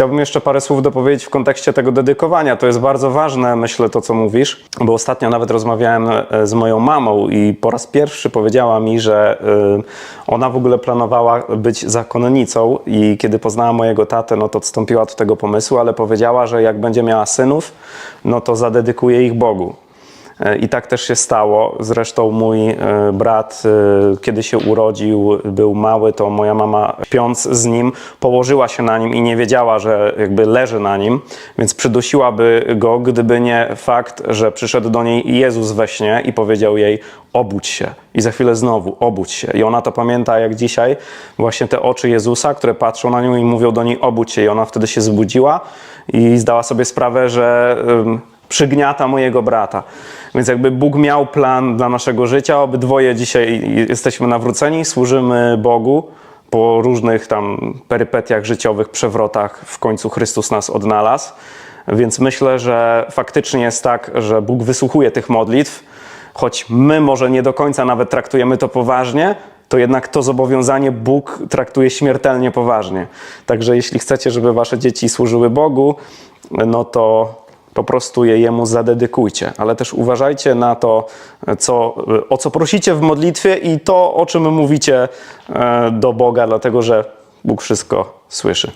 Chciałbym jeszcze parę słów dopowiedzieć w kontekście tego dedykowania. To jest bardzo ważne, myślę, to co mówisz, bo ostatnio nawet rozmawiałem e, z moją mamą i po raz pierwszy powiedziała mi, że e, ona w ogóle planowała być zakonnicą i kiedy poznała mojego tatę, no to odstąpiła od tego pomysłu, ale powiedziała, że jak będzie miała synów, no to zadedykuje ich Bogu. E, I tak też się stało. Zresztą mój e, brat, e, kiedy się urodził, był mały, to moja mama, śpiąc z nim, położyła się na nim i nie wiedziała, że jakby leży na nim, więc przydusiłaby go, gdyby nie fakt, że przyszedł do niej Jezus we śnie i powiedział jej: obudź się. I za chwilę znowu, obudź się. I ona to pamięta jak dzisiaj, właśnie te oczy Jezusa, które patrzą na nią i mówią do niej: obudź się. I ona wtedy się zbudziła i zdała sobie sprawę, że. ym, przygniata mojego brata. Więc jakby Bóg miał plan dla naszego życia, obydwoje dzisiaj jesteśmy nawróceni, służymy Bogu. Po różnych tam perypetiach życiowych, przewrotach, w końcu Chrystus nas odnalazł. Więc myślę, że faktycznie jest tak, że Bóg wysłuchuje tych modlitw, choć my może nie do końca nawet traktujemy to poważnie, to jednak to zobowiązanie Bóg traktuje śmiertelnie poważnie. Także jeśli chcecie, żeby wasze dzieci służyły Bogu, no to po prostu je Jemu zadedykujcie. Ale też uważajcie na to, co, o co prosicie w modlitwie i to, o czym mówicie e, do Boga, dlatego że Bóg wszystko słyszy.